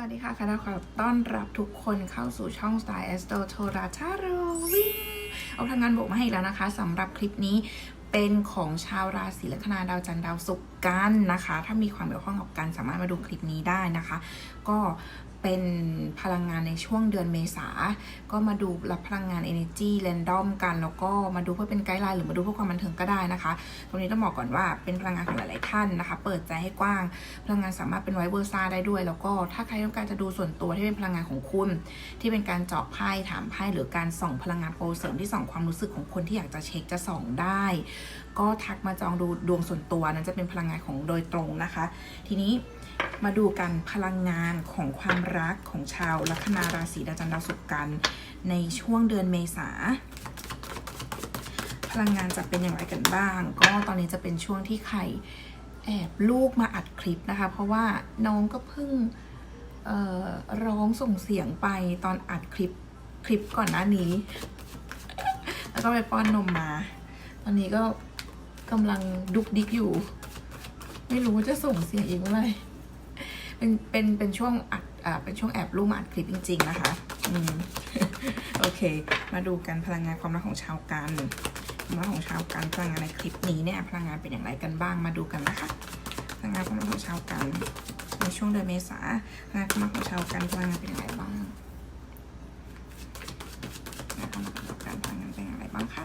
วัสดีค่ะคณะขอต้อนรับทุกคนเข้าสู่ช่อง Style Astro t o r a c h a r o w i n เอาทางงานบวกมาให้อีกแล้วนะคะสำหรับคลิปนี้เป็นของชาวราศีลัคนาดาวจันทร์ดาวศุกร์กันนะคะ ถ้ามีความเกี่ยวข้องกับการสามารถมาดูคลิปนี้ได้นะคะ ก็ เป็นพลังงานในช่วงเดือนเมษา ก็มาดูรับพลังงาน energy random กัน แล้วก็มาดูเพื่อเป็นไกด์ไลน์หรือมาดูเพื่อความบันเทิงก็ได้นะคะ ตรงนี้ต้องบอกก่อนว่าเป็นพลังงานของหลายๆท่านนะคะ เปิดใจให้กว้าง พลังงานสามารถเป็นไวเวอร์ซ่าได้ด้วย แล้วก็ถ้าใครต้องการจะดูส่วนตัวที่เป็นพลังงานของคุณ ที่เป็นการเจาะไพ่ถามไพ่หรือการส่องพลังงานโปรเสริมที่ส่องความรู้สึกของคนที่อยากจะเช็คจะส่องได้ ก็ทักมาจองดูดวงส่วนตัวนั้นจะเป็นพลังงานของโดยตรงนะคะ ทีนี้ มาดูกันพลังงานของความรักของชาวลัคนาราศีดาวจันทร์ดาวศุกร์กัน ในช่วงเดือนเมษาพลังงานจะเป็นอย่างไรกันบ้าง ก็ตอนนี้จะเป็นช่วงที่ไข่แอบลูกมาอัดคลิปนะคะ เพราะว่าน้องก็เพิ่งร้องส่งเสียงไปตอนอัดคลิปคลิปก่อนหน้านี้ แล้วก็ไปป้อนนมมา ตอนนี้ก็กำลังดุกดิกอยู่ ไม่รู้ว่าจะส่งเสียงอีกเมื่อไหร่ เป็นเป็นเป็นช่วงอัดอ่าเป็นช่วงแอบลูมาอัดคลิปจริง ๆ นะคะอืมโอเค มาดูกันพลังงานความรักของชาวกันความรักของชาวกันพลังงานในคลิปนี้เนี่ยพลังงานเป็นอย่างไรกันบ้างมาดูกันนะคะพลังงานความรักของชาวกันในช่วงเดือนเมษาพลังงานความรักของชาวกันพลังงานเป็นอย่างไรบ้างพลังงานความรักของชาวกันพลังงานเป็นอย่างไรบ้างคะ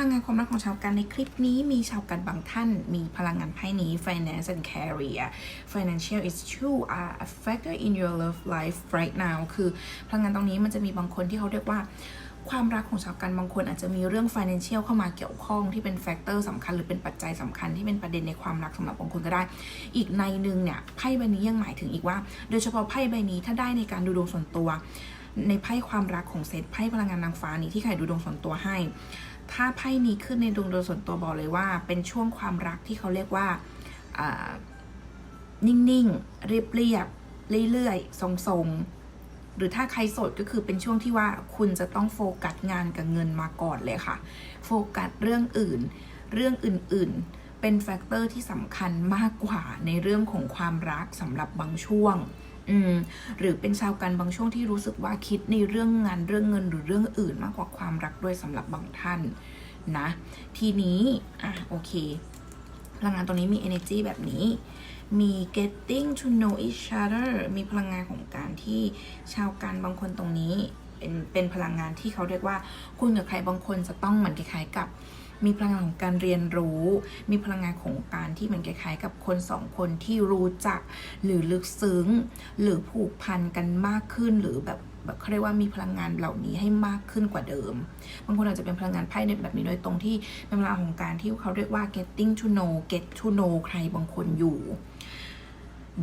ลังงานความรักของชาวกันในคลิปนี้มีชาวกันบางท่าน มีพลังงานไพ่นี้ finance and career financial issue are a factor in your love life right now คือพลังงานตรงนี้มันจะมีบางคนที่เขาเรียกว่าความรักของชาวกันบางคนอาจจะมีเรื่อง financial เข้ามาเกี่ยวข้องที่เป็นแฟกเตอร์สำคัญหรือเป็นปัจจัยสำคัญที่เป็นประเด็นในความรักสำหรับบางคนก็ได้ อีกในหนึ่งเนี่ยไพ่ใบนี้ยังหมายถึงอีกว่า โดยเฉพาะไพ่ใบนี้ถ้าได้ในการดูดวงส่วนตัว ในไพ่ความรักของเซตไพ่พลังงานนางฟ้านี้ที่ใครดูดวงส่วนตัวให้ ถ้าไพ่นี้ขึ้นในดวงโดยส่วนตัวบอกเลยว่า เป็นช่วงความรักที่เขาเรียกว่านิ่งๆเรียบๆเรื่อยๆทรงๆ หรือถ้าใครโสดก็คือเป็นช่วงที่ว่าคุณจะต้องโฟกัสงานกับเงินมาก่อนเลยค่ะ โฟกัสเรื่องอื่น เรื่องอื่นๆ เป็นแฟกเตอร์ที่สำคัญมากกว่าในเรื่องของความรักสำหรับบางช่วง อืมหรือเป็นชาวกันบางช่วงที่รู้สึกว่าคิดในเรื่องงานเรื่องเงินหรือเรื่องอื่นมากกว่าความรักด้วยสำหรับบางท่านนะ ทีนี้อะโอเคพลังงานตรงนี้มี energy แบบนี้ มี getting to know each other มีพลังงานของการที่ชาวกันบางคนตรงนี้เป็นเป็นพลังงานที่เขาเรียกว่า คุณกับใครบางคนจะต้องเหมือนคล้ายๆกับ มีพลังงานของการเรียนรู้ มีพลังงานของการที่เหมือนคล้ายๆกับคนสองคนที่รู้จัก หรือลึกซึ้ง หรือผูกพันกันมากขึ้นหรือแบบแบบเขาเรียกว่ามีพลังงานเหล่านี้ให้มากขึ้นกว่าเดิม บางคนอาจจะเป็นพลังงานไพ่ในแบบนี้โดยตรงที่เป็นพลังงาของการที่เขาเรียกว่า getting to know get to know ใครบางคนอยู่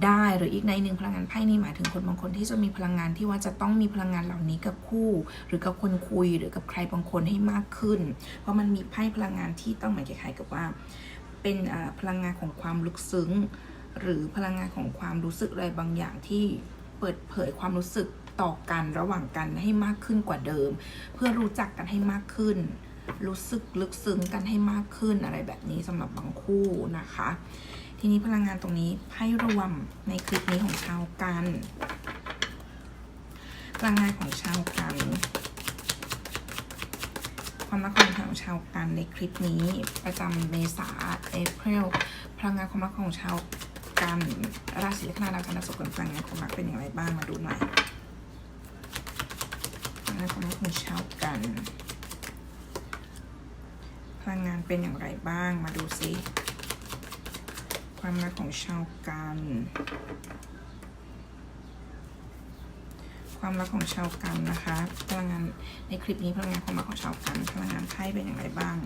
ได้หรืออีกในหนึ่งพลังงานไพ่นี้หมายถึงคนบางคนที่จะมีพลังงานที่ว่าจะต้องมีพลังงานเหล่านี้กับคู่ หรือกับคนคุยหรือกับใครบางคนให้มากขึ้น เพราะมันมีไพ่พลังงานที่ต้องหมายคล้ายๆกับว่า เป็นพลังงานของความลึกซึ้ง หรือพลังงานของความรู้สึกอะไรบางอย่างที่เปิดเผยความรู้สึกต่อกันระหว่างกันให้มากขึ้นกว่าเดิม เพื่อรู้จักกันให้มากขึ้น รู้สึกลึกซึ้งกันให้มากขึ้นอะไรแบบนี้สำหรับบางคู่นะคะ ทีนี้พลังงานตรงนี้ไพ่รวมในคลิปนี้ของชาวกัน พลังงานของชาวกัน ความรักความของชาวกันในคลิปนี้ประจำเมษาเอพริลพลังงานความรักของชาวกันราศีลัคนาดาวจันทร์ดาวศุกร์พลังงานความรักเป็นอย่างไรบ้างมาดูหน่อยพลังงานความรักของชาวกันพลังงานเป็นอย่างไรบ้างมาดูซิ ความรักของชาวกัน ความรักของชาวกันนะคะ พลังงานในคลิปนี้พลังงานความรักของชาวกัน พลังงานไพ่เป็นอย่างไรบ้าง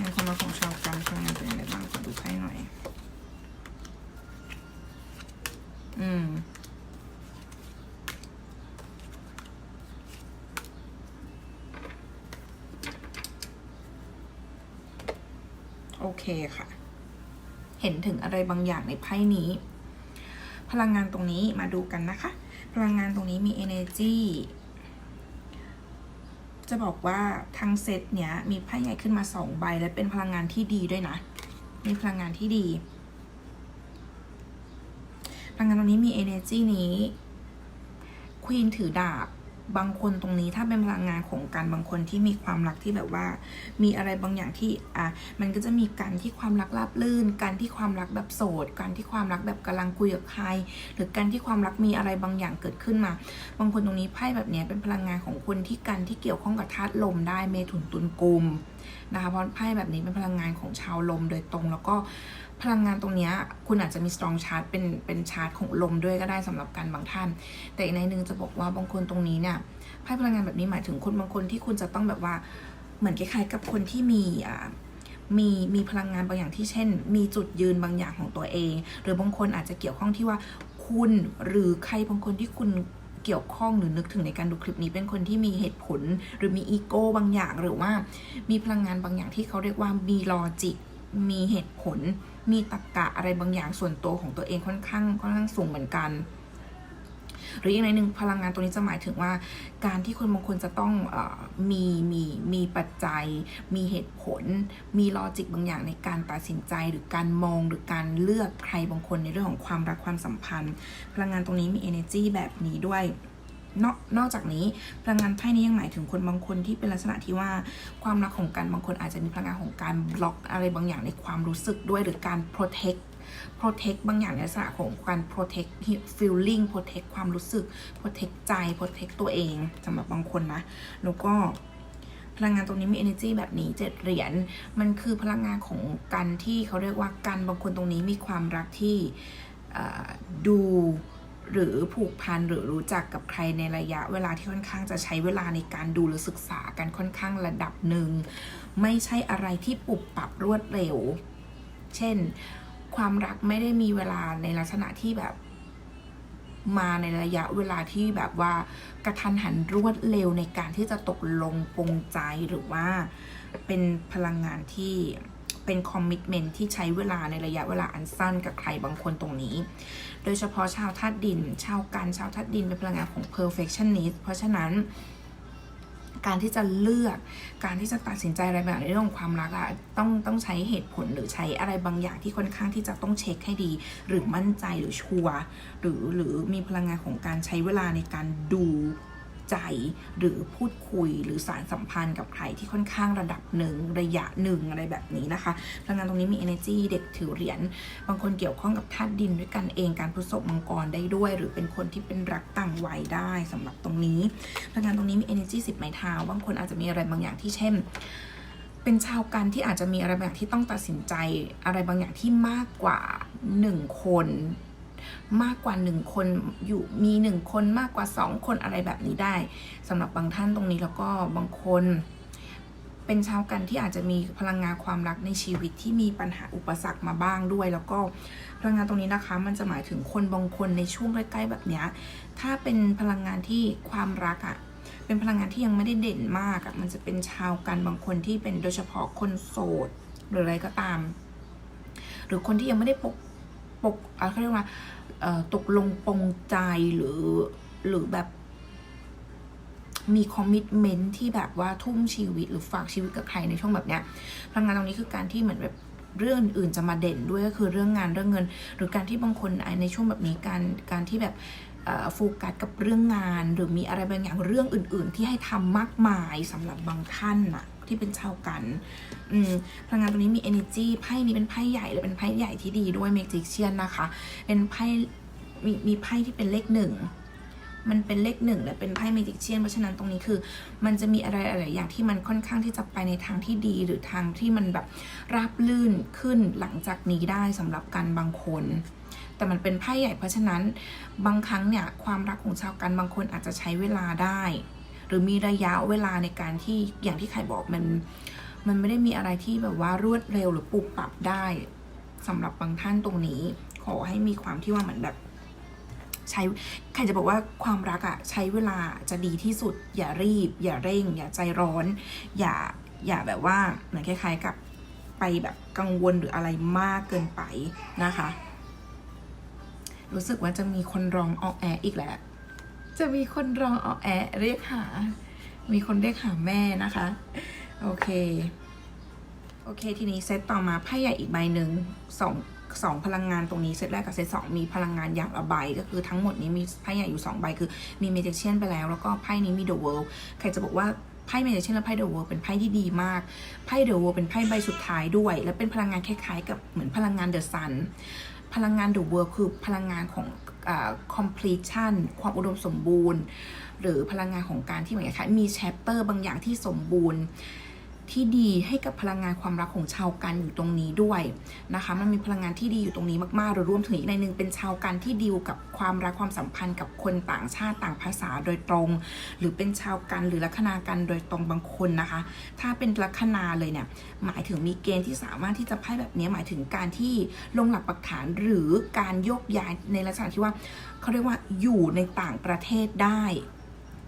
งานความรักของชาวกันพลังงานเป็นอย่างไรบ้างขอดูไพ่หน่อย อืม อเคค่ะ เห็นถึงอะไรบางอย่างในไพ่นี้ พลังงานตรงนี้มาดูกันนะคะ พลังงานตรงนี้มี energy จะบอกว่าทั้งเซตเนี้ยมีไพ่ใหญ่ขึ้นมาสองใบและเป็นพลังงานที่ดีด้วยนะ มีพลังงานที่ดี พลังงานตรงนี้มี energy นี้ควีนถือดาบ บางคนตรงนี้ถ้าเป็นพลังงานของการบางคนที่มีความรักที่แบบว่า มีอะไรบางอย่างที่อะมันก็จะมีการที่ความรักราบลื่น การที่ความรักแบบโสด การที่ความรักแบบกำลังคุยกับใคร หรือการที่ความรักมีอะไรบางอย่างเกิดขึ้นมา บางคนตรงนี้ไพ่แบบนี้เป็นพลังงานของคนที่กันที่เกี่ยวข้องกับธาตุลมได้เมถุนตุลกุมนะคะเพราะไพ่แบบนี้เป็นพลังงานของชาวลมโดยตรงแล้วก็ พลังงานตรงนี้คุณอาจจะมี strong chart เป็นเป็นชาร์ตของลมด้วยก็ได้สำหรับการบางท่าน แต่อีกในหนึ่งจะบอกว่าบางคนตรงนี้เนี่ยไพ่พลังงานแบบนี้หมายถึงคนบางคนที่คุณจะต้องแบบว่าเหมือนคล้ายๆกับคนที่มีอ่ามีมีพลังงานบางอย่างที่เช่น มีจุดยืนบางอย่างของตัวเอง หรือบางคนอาจจะเกี่ยวข้องที่ว่าคุณหรือใครบางคนที่คุณเกี่ยวข้องหรือนึกถึงในการดูคลิปนี้เป็นคนที่มีเหตุผล หรือมีอีโก้บางอย่างหรือว่ามีพลังงานบางอย่างที่เขาเรียกว่ามีลอจิกมีเหตุผล มีตรรกะอะไรบางอย่างส่วนตัวของตัวเองค่อนข้างค่อนข้างสูงเหมือนกัน หรืออีกในหนึ่งพลังงานตัวนี้จะหมายถึงว่า การที่คนบางคนจะต้องอมีมีมีปัจจัย มีเหตุผล มีลอจิกบางอย่างในการตัดสินใจหรือการมองหรือการเลือกใครบางคนในเรื่องของความรักความสัมพันธ์ พลังงานตรงนี้มี energy แบบนี้ด้วย นอกนอกจากนี้พลังงานไพ่นี้ยังหมายถึงคนบางคนที่เป็นลักษณะที่ว่าความรักของการบางคนอาจจะมีพลังงานของการบล็อกอะไรบางอย่างในความรู้สึกด้วยหรือการ protect protect บางอย่างในลักษณะของการ protect feeling protect ความรู้สึก protect ใจ protect ตัวเองสำหรับบางคนนะ แล้วก็พลังงานตรงนี้มี energy แบบนี้เจ็ดเหรียญ มันคือพลังงานของการที่เขาเรียกว่าการบางคนตรงนี้มีความรักที่ดู หรือผูกพันหรือรู้จักกับใครในระยะเวลาที่ค่อนข้างจะใช้เวลาในการดูหรือศึกษากันค่อนข้างระดับหนึ่ง ไม่ใช่อะไรที่ปรับปรับรวดเร็ว เช่น ความรักไม่ได้มีเวลาในลักษณะที่แบบมาในระยะเวลาที่แบบว่ากระทันหันรวดเร็วในการที่จะตกลงปรงใจหรือว่าเป็นพลังงานที่ เป็นคอมมิ t เมนต์ที่ใช้เวลาในระยะเวลาอันสั้นกับใครบางคนตรงนี้ โดยเฉพาะชาวธาตุดิน ชาวกันชาวธาตุดินเป็นพลังงานของ perfectionist เพราะฉะนั้นการที่จะเลือกการที่จะตัดสินใจอะไรแบบในเรื่องของความรักอะต้องต้องใช้เหตุผลหรือใช้อะไรบางอย่างที่ค่อนข้างที่จะต้องเช็คให้ดี หรือมั่นใจหรือชัวร์หรือหรือมีพลังงานของการใช้เวลาในการดู ใจหรือพูดคุยหรือสารสัมพันธ์กับใครที่ค่อนข้างระดับหนึ่งระยะหนึ่งอะไรแบบนี้นะคะพลังงานตรงนี้มี energy เด็กถือเหรียญบางคนเกี่ยวข้องกับธาตุดินด้วยกันเองการพฤษภมังกรได้ด้วย หรือเป็นคนที่เป็นรักต่างวัยได้สำหรับตรงนี้พลังงานตรงนี้มี energy สิบไม้เท้าบางคนอาจจะมีอะไรบางอย่างที่เช่นเป็นชาวกันที่อาจจะมีอะไรบางอย่างที่ต้องตัดสินใจอะไรบางอย่างที่มากกว่าหนึ่งคน มากกว่าหนึ่งคนอยู่มีหนึ่งคนมากกว่าสองคนอะไรแบบนี้ได้สำหรับบางท่านตรงนี้แล้วก็บางคน เป็นชาวกันที่อาจจะมีพลังงานความรักในชีวิตที่มีปัญหาอุปสรรคมาบ้างด้วย แล้วก็พลังงานตรงนี้นะคะ มันจะหมายถึงคนบางคนในช่วงใกล้ๆแบบนี้ถ้าเป็นพลังงานที่ความรักอะ่ะเป็นพลังงานที่ยังไม่ได้เด่นมากอะ่ะมันจะเป็นชาวกันบางคนที่เป็นโดยเฉพาะคนโสดหรืออะไรก็ตาม หรือคนที่ยังไม่ได้ปก ปกอะไรเขาเรียกว่าตกลงปงใจหรือหรือแบบ มีคอมมิชเมนต์ที่แบบว่าทุ่มชีวิตหรือฝากชีวิตกับใครในช่วงแบบเนี้ยพลังงานตรงนี้คือการที่เหมือนแบบเรื่องอื่นจะมาเด่นด้วยก็คือเรื่องงานเรื่องเงิน หรือการที่บางคนในช่วงแบบนี้การการที่แบบโฟกัสกับเรื่องงาน หรือมีอะไรบางอย่างเรื่องอื่น ๆ ที่ให้ทำมากมายสำหรับบางท่านน่ะ ที่เป็นชาวกัน อืมพลังงานตรงนี้มี energy ไพ่นี้เป็นไพ่ใหญ่เลยเป็นไพ่ใหญ่ที่ดีด้วย magician นนะคะ เป็นไพ่มีมีไพ่ที่เป็นเลขหนึ่งมันเป็นเลขหนึ่งและเป็นไพ่เมจิกเชียนเพราะฉะนั้นตรงนี้คือ มันจะมีอะไรหลายๆอย่างที่มันค่อนข้างที่จะไปในทางที่ดี หรือทางที่มันแบบราบลื่นขึ้นหลังจากนี้ได้สำหรับการบางคน แต่มันเป็นไพ่ใหญ่เพราะฉะนั้นบางครั้งเนี่ยความรักของชาวกันบางคนอาจจะใช้เวลาได้ หรือมีระยะเวลาในการที่อย่างที่ใครบอกมัน มันไม่ได้มีอะไรที่แบบว่ารวดเร็วหรือปรับปรับได้สำหรับบางท่านตรงนี้ ขอให้มีความที่ว่าเหมือนแบบใช้ใครจะบอกว่าความรักอะใช้เวลาจะดีที่สุด อย่ารีบ อย่าเร่ง อย่าใจร้อน อย่าอย่าแบบว่าเหมือนคล้ายๆกับไปแบบกังวลหรืออะไรมากเกินไปนะคะ รู้สึกว่าจะมีคนร้องออกแออีกแล้ว จะมีคนร้องออแอเรียกหา มีคนเรียกหาแม่นะคะ โอเค โอเค ทีนี้เซตต่อมาไพ่ใหญ่อีกใบหนึ่งสองสองพลังงานตรงนี้เซตแรกกับเซตสองมีพลังงานอย่างละใบก็คือทั้งหมดนี้มีไพ่ใหญ่อยู่สองใบคือมีเมจิเชียนไปแล้ว แล้วก็ไพ่นี้มีเดอะเวิลด์ใครจะบอกว่าไพ่เมจิเชียนและไพ่เดอะเวิลด์เป็นไพ่ที่ดีมากไพ่เดอะเวิลด์เป็นไพ่ใบสุดท้ายด้วย และเป็นพลังงานคล้ายๆ กับเหมือนพลังงานเดอะซันพลังงานเดอะเวิลด์คือพลังงานของ completion ความอุดมสมบูรณ์ หรือพลังงานของการที่เหมือนกันมีแชปเตอร์บางอย่างที่สมบูรณ์ ที่ดีให้กับพลังงานความรักของชาวกันอยู่ตรงนี้ด้วยนะคะ มันมีพลังงานที่ดีอยู่ตรงนี้มากๆหรือรวมถึงอีกในหนึ่งเป็นชาวกันที่ดีลกับความรักความสัมพันธ์กับคนต่างชาติต่างภาษาโดยตรง หรือเป็นชาวกันหรือลัคนากันโดยตรงบางคนนะคะ ถ้าเป็นลัคนาเลยเนี่ยหมายถึงมีเกณฑ์ที่สามารถที่จะไพ่แบบนี้หมายถึงการที่ลงหลักปักฐานหรือการโยกย้ายในลักษณะที่ว่าเขาเรียกว่าอยู่ในต่างประเทศได้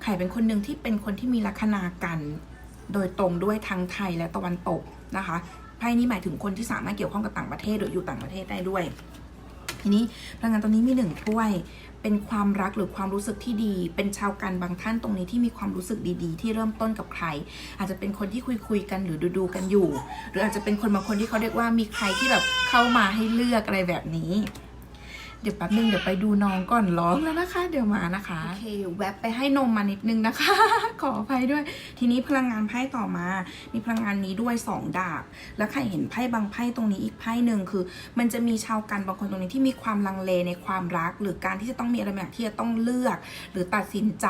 ใครเป็นคนหนึ่งที่เป็นคนที่มีลัคนากัน โดยตรงด้วยทั้งไทยและตะวันตกนะคะไพ่นี้หมายถึงคนที่สามารถเกี่ยวข้องกับต่างประเทศหรืออยู่ต่างประเทศได้ด้วย ทีนี้พลังงานตรงนี้มีหนึ่งถ้วย เป็นความรักหรือความรู้สึกที่ดี เป็นชาวกันบางท่านตรงนี้ที่มีความรู้สึกดีๆ ที่เริ่มต้นกับใคร อาจจะเป็นคนที่คุยคุยกันหรือดูๆกันอยู่ หรืออาจจะเป็นคนบางคนที่เขาเรียกว่ามีใครที่แบบเข้ามาให้เลือกอะไรแบบนี้ เดี๋ยวแป๊บนึงเดี๋ยวไปดูน้องก่อนร้องแล้วนะคะ เดี๋ยวมานะคะโอเคแวบไปให้นมมานิดนึงนะคะ ขออภัยด้วย ทีนี้พลังงานไพ่ต่อมา มีพลังงานนี้ด้วย 2 ดาบ แล้วใครเห็นไพ่บางไพ่ตรงนี้อีกไพ่หนึ่งคือ มันจะมีชาวกันบางคนตรงนี้ที่มีความลังเลในความรัก หรือการที่จะต้องมีอะไรบางอย่างที่จะต้องเลือก หรือตัดสินใจ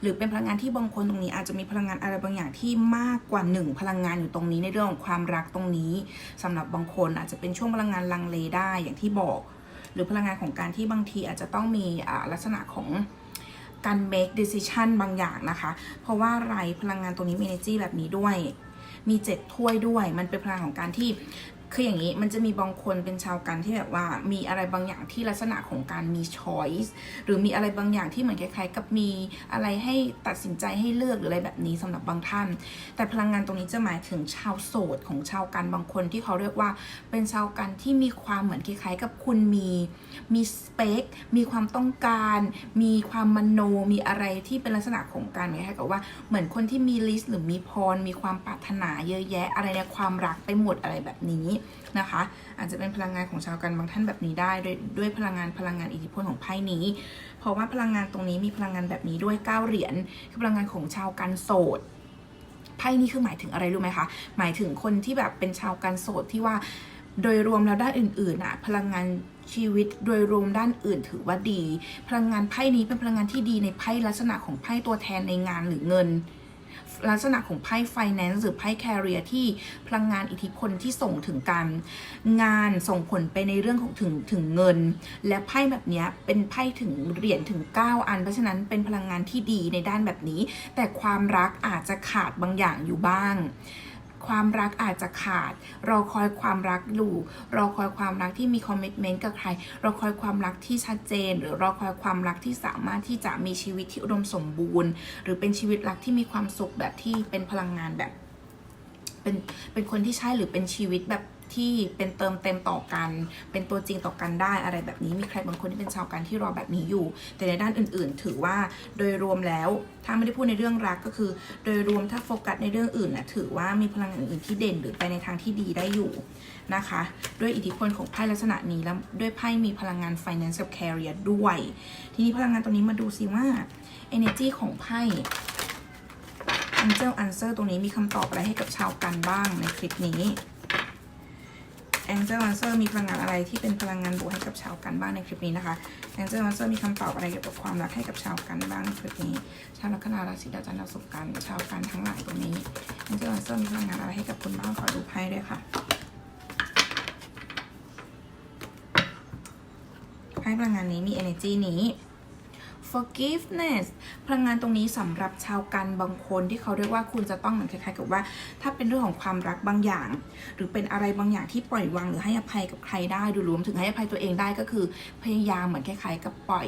หรือเป็นพลังงานที่บางคนตรงนี้อาจจะมีพลังงานอะไรบางอย่างที่มากกว่าหนึ่งพลังงานอยู่ตรงนี้ในเรื่องของความรักตรงนี้สำหรับบางคนอาจจะเป็นช่วงพลังงานลังเลได้อย่างที่บอก หรือพลังงานของการที่บางทีอาจจะต้องมีลักษณะของการ make decision บางอย่างนะคะ เพราะว่าอะไรพลังงานตรงนี้มี energy แบบนี้ด้วย มีเจ็ดถ้วยด้วย มันเป็นพลังของการที่ คืออย่างนี้มันจะมีบางคนเป็นชาวกันที่แบบว่ามีอะไรบางอย่างที่ลักษณะของการมี choice หรือมีอะไรบางอย่างที่เหมือนคล้ายๆ กับมีอะไรให้ตัดสินใจให้เลือกหรืออะไรแบบนี้สำหรับบางท่าน แต่พลังงานตรงนี้จะหมายถึงชาวโสดของชาวกันบางคนที่เขาเรียกว่าเป็นชาวกันที่มีความเหมือนคล้ายๆ กับคุณมีมีสเปค มีความต้องการ มีความมโน มีอะไรที่เป็นลักษณะของการคล้ายๆกับว่าเหมือนคนที่มีลิสต์หรือมีพร มีความปรารถนาเยอะแยะอะไรในความรักไปหมดอะไรแบบนี้นะคะ อาจจะเป็นพลังงานของชาวกันบางท่านแบบนี้ได้ด้วยด้วยพลังงานพลังงานอิทธิพลของไพ่นี้ เพราะว่าพลังงานตรงนี้มีพลังงานแบบนี้ด้วยเก้าเหรียญคือพลังงานของชาวกันโสดไพ่นี้คือหมายถึงอะไรรู้ไหมคะหมายถึงคนที่แบบเป็นชาวกันโสดที่ว่าโดยรวมแล้วด้านอื่นๆอะพลังงานชีวิตโดยรวมด้านอื่นถือว่าดี พลังงานไพ่นี้เป็นพลังงานที่ดีในไพ่ลักษณะของไพ่ตัวแทนในงานหรือเงิน ลักษณะของไพ่ finance หรือไพ่ career ที่พลังงานอิทธิพลที่ส่งถึงการงานส่งผลไปในเรื่องของถึงถึงเงิน และไพ่แบบนี้เป็นไพ่ถึงเหรียญถึง 9 อัน เพราะฉะนั้นเป็นพลังงานที่ดีในด้านแบบนี้ แต่ความรักอาจจะขาดบางอย่างอยู่บ้าง ความรักอาจจะขาด รอคอยความรักอยู่รอคอยความรักที่มีคอมมิชเมนต์กับใคร รอคอยความรักที่ชัดเจน หรือรอคอยความรักที่สามารถที่จะมีชีวิตที่อุดมสมบูรณ์ หรือเป็นชีวิตรักที่มีความสุขแบบที่เป็นพลังงานแบบเป็นเป็นคนที่ใช่หรือเป็นชีวิตแบบ ที่เป็นเติมเต็มต่อกัน เป็นตัวจริงต่อกันได้อะไรแบบนี้มีใครบางคนที่เป็นชาวกันที่รอแบบนี้อยู่ แต่ในด้านอื่น ๆ ถือว่าโดยรวมแล้วถ้าไม่ได้พูดในเรื่องรักก็คือ โดยรวมถ้าโฟกัสในเรื่องอื่นนะถือว่ามีพลังงานอื่นๆที่เด่นหรือไปในทางที่ดีได้อยู่นะคะ ด้วยอิทธิพลของไพ่ลักษณะนี้แล้วด้วยไพ่มีพลังงาน finance กับ career ด้วย ทีนี้พลังงานตัวนี้มาดูซิว่า energy ของไพ่ Angel Answer ตรงนี้มีคำตอบอะไรให้กับชาวกันบ้างในคลิปนี้ Angel Answer มีพลังงานอะไรที่เป็นพลังงานบวกให้กับชาวกันบ้างในคลิปนี้นะคะ Angel Answer มีคำตอบอะไรเกี่ยวกับความรักให้กับชาวกันบ้างในคลิปนี้ ชาวลัคนาราศีดาวจันทร์ดาวศุกร์กันชาวกันทั้งหลายตรงนี้ Angel Answer มีพลังงานอะไรให้กับคุณบ้างขอดูไพ่ด้วยค่ะไพ่พลังงานนี้มี energy นี้ forgiveness พลังงานตรงนี้สำหรับชาวกันบางคนที่เขาเรียกว่าคุณจะต้องเหมือนคล้ายๆกับว่า ถ้าเป็นเรื่องของความรักบางอย่าง หรือเป็นอะไรบางอย่างที่ปล่อยวางหรือให้อภัยกับใครได้หรือรวมถึงให้อภัยตัวเองได้ก็คือพยายามเหมือนคล้ายๆ กับปล่อย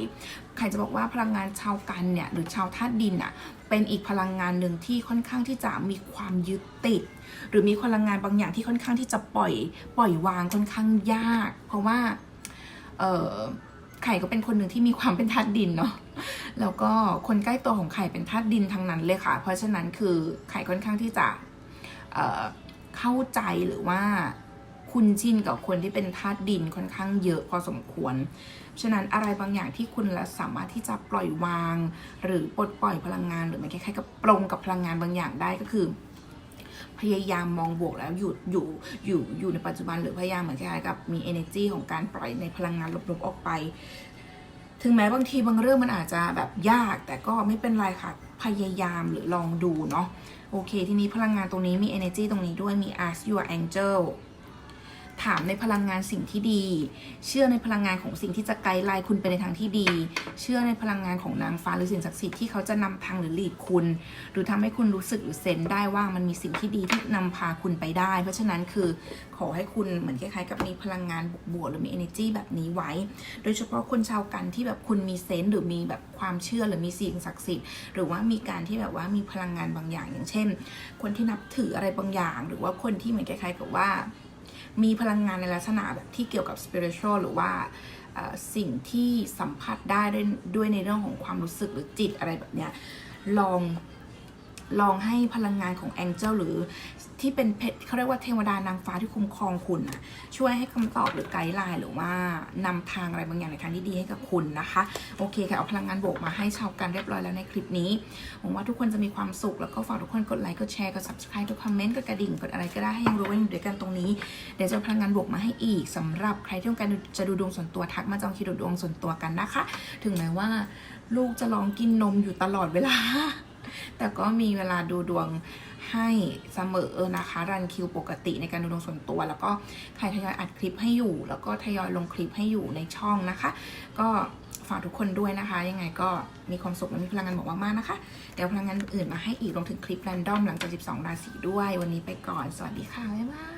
ใครจะบอกว่าพลังงานชาวกันเนี่ยหรือชาวธาตุดินอะเป็นอีกพลังงานหนึ่งที่ค่อนข้างที่จะมีความยึดติด หรือมีพลังงานบางอย่างที่ค่อนข้างที่จะปล่อย ปล่อยวางค่อนข้างยาก เพราะว่า เออ ไข่ก็เป็นคนหนึ่งที่มีความเป็นธาตุดินเนาะแล้วก็คนใกล้ตัวของไข่เป็นธาตุดินทั้งนั้นเลยค่ะ เพราะฉะนั้นคือไข่ค่อนข้างที่จะเเข้าใจหรือว่าคุณชินกับคนที่เป็นธาตุดินค่อนข้างเยอะพอสมควร ฉะนั้นอะไรบางอย่างที่คุณละสามารถที่จะปล่อยวาง หรือปลดปล่อยพลังงาน หรือไมันคล้ายๆกับปรงกับพลังงานบางอย่างได้ก็คือ พยายามมองบวกแล้วอยู่อยู่อยู่อยู่ในปัจจุบันหรือพยายามเหมือนคล้ายๆกับมี energy ของการปล่อยในพลังงานลบๆออกไป ถึงแม้บางทีบางเรื่องมันอาจจะแบบยากแต่ก็ไม่เป็นไรค่ะ พยายามหรือลองดูเนาะโอเค ทีนี้พลังงานตรงนี้มี energy ตรงนี้ด้วยมี ask your angel ถามในพลังงานสิ่งที่ดี เชื่อในพลังงานของสิ่งที่จะไกด์ไลน์คุณไปในทางที่ดี เชื่อในพลังงานของนางฟ้าหรือสิ่งศักดิ์สิทธิ์ที่เขาจะนำทางหรือหลีดคุณ หรือทำให้คุณรู้สึกหรือเซนได้ว่ามันมีสิ่งที่ดีที่นำพาคุณไปได้ เพราะฉะนั้นคือขอให้คุณเหมือนคล้ายๆ กับมีพลังงานบวกๆหรือมี energy แบบนี้ไว้ โดยเฉพาะคนชาวกันที่แบบคุณมีเซนหรือมีแบบความเชื่อหรือมีสิ่งศักดิ์สิทธิ์หรือว่ามีการที่แบบว่ามีพลังงานบางอย่างอย่างเช่น คนที่นับถืออะไรบางอย่าง หรือว่าคนที่เหมือนคล้ายๆกับว่า มีพลังงานในลักษณะแบบที่เกี่ยวกับ spiritual หรือว่าสิ่งที่สัมผัสได้ด้วยในเรื่องของความรู้สึกหรือจิตอะไรแบบเนี้ยลอง ลองให้พลังงานของ Angel หรือที่เป็นเพชรเขาเรียกว่าเทวดานางฟ้าที่คุ้มครองคุณนะช่วยให้คำตอบหรือไกด์ไลน์หรือว่านำทางอะไรบางอย่างในทางที่ดีให้กับคุณนะคะ โอเคค่ะ เอาพลังงานบวกมาให้ชาวกันเรียบร้อยแล้วในคลิปนี้หวังว่าทุกคนจะมีความสุข แล้วก็ฝากทุกคนกดไลค์กดแชร์กด subscribe กดคอมเมนต์กดกระดิ่งกดอะไรก็ได้ให้ยังรู้ว่าอยู่ด้วยกันตรงนี้เดี๋ยวจะพลังงานบวกมาให้อีกสำหรับใครที่ต้องการจะดูดวงส่วนตัวทักมาจองคิวดูดวงส่วนตัวกันนะคะ ถึงแม้ว่าลูกจะลองกินนมอยู่ตลอดเวลา แต่ก็มีเวลาดูดวงให้เสมอนะคะ รันคิวปกติในการดูดวงส่วนตัว แล้วก็ใครทยอยอัดคลิปให้อยู่ แล้วก็ทยอยลงคลิปให้อยู่ในช่องนะคะ ก็ฝากทุกคนด้วยนะคะ ยังไงก็มีความสุขและมีพลังงานบอกว่ามากนะคะ เดี๋ยวพลังงานอื่นมาให้อีกรวมถึงคลิปแรนดอมหลังจาก 12 ราศีด้วย วันนี้ไปก่อน สวัสดีค่ะ บ๊ายบาย